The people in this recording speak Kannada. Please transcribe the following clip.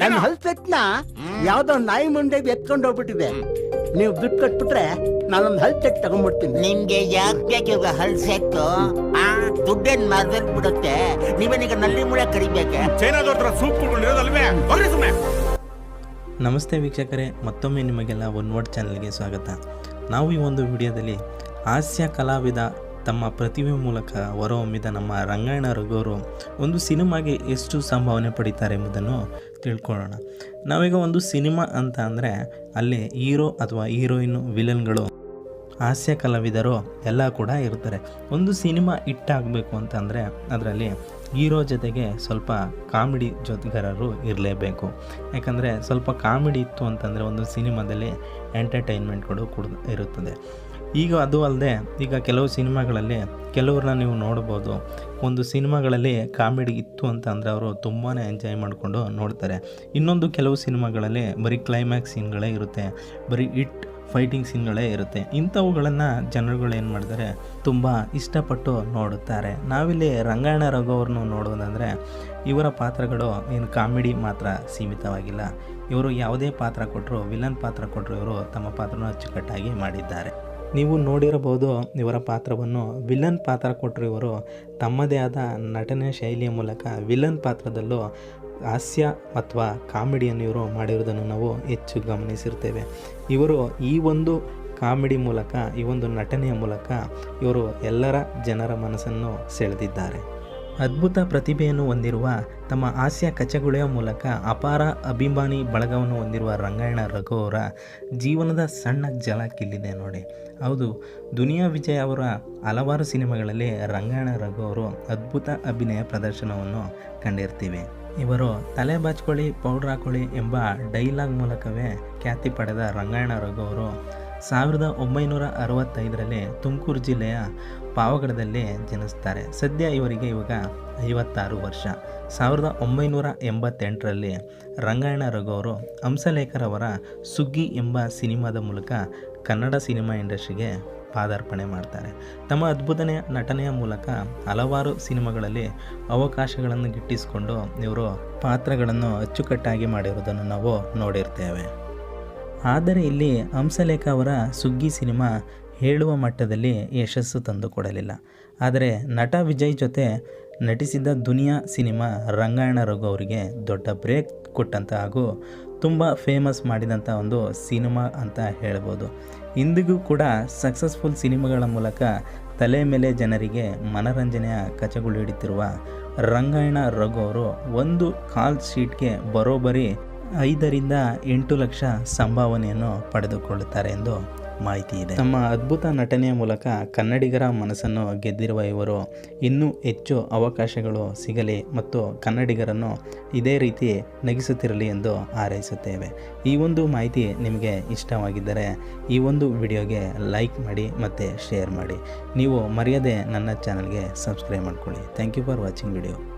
ನನ್ನ ಹಲ್ಸೆಟ್ನ ಯಾವ್ದೋ ನಾಯಿ ಮುಂಡೆಗೆ ಎತ್ಕೊಂಡು ಹೋಗ್ಬಿಟ್ಟಿದೆ ನೀವು ದುಡ್ಡು ಕಟ್ಬಿಟ್ರೆ ನಾನೊಂದು ಹಲ್ಸೆಟ್ ತಗೊಂಡ್ಬಿಡ್ತೀನಿ. ನಿಮ್ಗೆ ಯಾಕೆ ಬೇಕು ಇವಾಗ ಹಲ್ಸೆಟ್ಟು ಆ ದುಡ್ಡೇನ್ ಮಾರ್ಬೇಕು ಬಿಡುತ್ತೆ. ನೀವೇನೀಗ ನಲ್ಲಿ ಮುಳೆ ಕಡಿಬೇಕೆ ಚೈನಾದವ್ರ ಹತ್ರ ಸೂಪ್ ಕುಡ್ಕೊಂಡಿರೋದಲ್ವೇ ಸುಮ್ಮನೆ ನಮಸ್ತೆ ವೀಕ್ಷಕರೇ ಮತ್ತೊಮ್ಮೆ ನಿಮಗೆಲ್ಲ ಒನ್ ವರ್ಡ್ ಚಾನಲ್ಗೆ ಸ್ವಾಗತ. ನಾವು ಈ ಒಂದು ವಿಡಿಯೋದಲ್ಲಿ ಹಾಸ್ಯ ಕಲಾವಿದ ತಮ್ಮ ಪ್ರತಿಭೆ ಮೂಲಕ ಹೊರಹೊಮ್ಮಿದ ನಮ್ಮ ರಂಗಾಯಣ ರಘುವರು ಒಂದು ಸಿನಿಮಾಗೆ ಎಷ್ಟು ಸಂಭಾವನೆ ಪಡೀತಾರೆ ಎಂಬುದನ್ನು ತಿಳ್ಕೊಳ್ಳೋಣ. ನಾವೀಗ ಒಂದು ಸಿನಿಮಾ ಅಂತ ಅಂದರೆ ಅಲ್ಲಿ ಹೀರೋ ಅಥವಾ ಹೀರೋಯಿನ್ ವಿಲನ್ಗಳು, ಹಾಸ್ಯ ಕಲಾವಿದರು ಎಲ್ಲ ಕೂಡ ಇರ್ತಾರೆ ಒಂದು ಸಿನಿಮಾ ಹಿಟ್ಟಾಗಬೇಕು ಅಂತಂದರೆ ಅದರಲ್ಲಿ ಹೀರೋ ಜೊತೆಗೆ ಸ್ವಲ್ಪ ಕಾಮಿಡಿ ಜೊತೆಗಾರರು ಇರಲೇಬೇಕು. ಯಾಕಂದರೆ ಸ್ವಲ್ಪ ಕಾಮಿಡಿ ಇತ್ತು ಅಂತಂದರೆ ಒಂದು ಸಿನಿಮಾದಲ್ಲಿ ಎಂಟರ್ಟೈನ್ಮೆಂಟ್ಗಳು ಕೂಡ ಇರುತ್ತದೆ. ಈಗ ಅದು ಅಲ್ಲದೆ, ಈಗ ಕೆಲವು ಸಿನಿಮಾಗಳಲ್ಲಿ ಕೆಲವ್ರನ್ನ ನೀವು ನೋಡ್ಬೋದು. ಒಂದು ಸಿನಿಮಾಗಳಲ್ಲಿ ಕಾಮಿಡಿ ಇತ್ತು ಅಂತ ಅಂದರೆ ಅವರು ತುಂಬಾ ಎಂಜಾಯ್ ಮಾಡಿಕೊಂಡು ನೋಡ್ತಾರೆ. ಇನ್ನೊಂದು ಕೆಲವು ಸಿನಿಮಾಗಳಲ್ಲಿ ಬರೀ ಕ್ಲೈಮ್ಯಾಕ್ಸ್ ಸೀನ್ಗಳೇ ಇರುತ್ತೆ. ಬರೀ ಇಟ್ ಫೈಟಿಂಗ್ ಸೀನ್ಗಳೇ ಇರುತ್ತೆ. ಇಂಥವುಗಳನ್ನು ಜನರುಗಳು ಏನು ಮಾಡ್ತಾರೆ? ತುಂಬ ಇಷ್ಟಪಟ್ಟು ನೋಡುತ್ತಾರೆ. ನಾವಿಲ್ಲಿ ರಂಗಾಯಣ ರಘು ಅವ್ರನ್ನು ನೋಡೋದಂದರೆ ಇವರ ಪಾತ್ರಗಳು ಏನು ಕಾಮಿಡಿ ಮಾತ್ರ ಸೀಮಿತವಾಗಿಲ್ಲ. ಇವರು ಯಾವುದೇ ಪಾತ್ರ ಕೊಟ್ಟರು ವಿಲನ್ ಪಾತ್ರ ಕೊಟ್ಟರು ಇವರು ತಮ್ಮ ಪಾತ್ರನ ಅಚ್ಚುಕಟ್ಟಾಗಿ ಮಾಡಿದ್ದಾರೆ. ನೀವು ನೋಡಿರಬಹುದು ಇವರ ಪಾತ್ರವನ್ನು ವಿಲನ್ ಪಾತ್ರ ಕೊಟ್ಟರು ಇವರು ತಮ್ಮದೇ ಆದ ನಟನೆ ಶೈಲಿಯ ಮೂಲಕ ವಿಲನ್ ಪಾತ್ರದಲ್ಲೂ ಹಾಸ್ಯ ಅಥವಾ ಕಾಮಿಡಿಯನ್ನು ಇವರು ಮಾಡಿರುವುದನ್ನು ನಾವು ಹೆಚ್ಚು ಗಮನಿಸಿರ್ತೇವೆ. ಇವರು ಈ ಒಂದು ಕಾಮಿಡಿ ಮೂಲಕ, ಈ ಒಂದು ನಟನೆಯ ಮೂಲಕ ಇವರು ಎಲ್ಲರ ಜನರ ಮನಸ್ಸನ್ನು ಸೆಳೆದಿದ್ದಾರೆ. ಅದ್ಭುತ ಪ್ರತಿಭೆಯನ್ನು ಹೊಂದಿರುವ ತಮ್ಮ ಹಾಸ್ಯ ಕಚಗುಳೆಯ ಮೂಲಕ ಅಪಾರ ಅಭಿಮಾನಿ ಬಳಗವನ್ನು ಹೊಂದಿರುವ ರಂಗಾಯಣ ರಘು ಅವರ ಜೀವನದ ಸಣ್ಣ ಜಲಕ್ಕಿಲ್ಲಿದೆ ನೋಡಿ. ಹೌದು, ದುನಿಯಾ ವಿಜಯ್ ಅವರ ಹಲವಾರು ಸಿನಿಮಾಗಳಲ್ಲಿ ರಂಗಾಯಣ ರಘು ಅವರು ಅದ್ಭುತ ಅಭಿನಯ ಪ್ರದರ್ಶನವನ್ನು ಕಂಡಿರ್ತೀವಿ. ಇವರು ತಲೆ ಬಾಚ್ಕೊಳ್ಳಿ, ಪೌಡ್ರ್ ಹಾಕೊಳ್ಳಿ ಎಂಬ ಡೈಲಾಗ್ ಮೂಲಕವೇ ಖ್ಯಾತಿ ಪಡೆದ ರಂಗಾಯಣ ರಘು ಅವರು ಸಾವಿರದ ಒಂಬೈನೂರ ಅರವತ್ತೈದರಲ್ಲಿ ತುಮಕೂರು ಜಿಲ್ಲೆಯ ಪಾವಗಡದಲ್ಲಿ ಜನಿಸ್ತಾರೆ. ಸದ್ಯ ಇವರಿಗೆ ಇವಾಗ ಐವತ್ತಾರು ವರ್ಷ. ಸಾವಿರದ ಒಂಬೈನೂರ ಎಂಬತ್ತೆಂಟರಲ್ಲಿ ರಂಗಾಯಣ ರಘು ಅವರು ಅವರ ಸುಗ್ಗಿ ಎಂಬ ಸಿನಿಮಾದ ಮೂಲಕ ಕನ್ನಡ ಸಿನಿಮಾ ಇಂಡಸ್ಟ್ರಿಗೆ ಪಾದಾರ್ಪಣೆ ಮಾಡ್ತಾರೆ. ತಮ್ಮ ಅದ್ಭುತನೆಯ ನಟನೆಯ ಮೂಲಕ ಹಲವಾರು ಸಿನಿಮಾಗಳಲ್ಲಿ ಅವಕಾಶಗಳನ್ನು ಗಿಟ್ಟಿಸಿಕೊಂಡು ಇವರು ಪಾತ್ರಗಳನ್ನು ಅಚ್ಚುಕಟ್ಟಾಗಿ ಮಾಡಿರುವುದನ್ನು ನಾವು ನೋಡಿರ್ತೇವೆ. ಆದರೆ ಇಲ್ಲಿ ಹಂಸಲೇಖ ಅವರ ಸುಗ್ಗಿ ಸಿನಿಮಾ ಹೇಳುವ ಮಟ್ಟದಲ್ಲಿ ಯಶಸ್ಸು ತಂದುಕೊಡಲಿಲ್ಲ. ಆದರೆ ನಟ ವಿಜಯ್ ಜೊತೆ ನಟಿಸಿದ ದುನಿಯಾ ಸಿನಿಮಾ ರಂಗಾಯಣ ರಘು ಅವರಿಗೆ ದೊಡ್ಡ ಬ್ರೇಕ್ ಕೊಟ್ಟಂಥ ಹಾಗೂ ತುಂಬ ಫೇಮಸ್ ಮಾಡಿದಂಥ ಒಂದು ಸಿನಿಮಾ ಅಂತ ಹೇಳ್ಬೋದು. ಇಂದಿಗೂ ಕೂಡ ಸಕ್ಸಸ್ಫುಲ್ ಸಿನಿಮಾಗಳ ಮೂಲಕ ತಲೆ ಮೇಲೆ ಜನರಿಗೆ ಮನರಂಜನೆಯ ಕಚಗುಳು ಹಿಡಿತಿರುವ ರಂಗಾಯಣ ರಘು ಅವರು ಒಂದು ಕಾಲ್ ಶೀಟ್ಗೆ ಬರೋಬ್ಬರಿ ಐದರಿಂದ ಎಂಟು ಲಕ್ಷ ಸಂಭಾವನೆಯನ್ನು ಪಡೆದುಕೊಳ್ಳುತ್ತಾರೆ ಎಂದು ಮಾಹಿತಿ ಇದೆ. ತಮ್ಮ ಅದ್ಭುತ ನಟನೆಯ ಮೂಲಕ ಕನ್ನಡಿಗರ ಮನಸ್ಸನ್ನು ಗೆದ್ದಿರುವ ಇವರು ಇನ್ನೂ ಹೆಚ್ಚು ಅವಕಾಶಗಳು ಸಿಗಲಿ ಮತ್ತು ಕನ್ನಡಿಗರನ್ನು ಇದೇ ರೀತಿ ನಗಿಸುತ್ತಿರಲಿ ಎಂದು ಹಾರೈಸುತ್ತೇವೆ. ಈ ಒಂದು ಮಾಹಿತಿ ನಿಮಗೆ ಇಷ್ಟವಾಗಿದ್ದರೆ ಈ ಒಂದು ವಿಡಿಯೋಗೆ ಲೈಕ್ ಮಾಡಿ ಮತ್ತು ಶೇರ್ ಮಾಡಿ. ನೀವು ಮರೆಯದೆ ನನ್ನ ಚಾನಲ್ಗೆ ಸಬ್ಸ್ಕ್ರೈಬ್ ಮಾಡ್ಕೊಳ್ಳಿ. Thank you for watching video.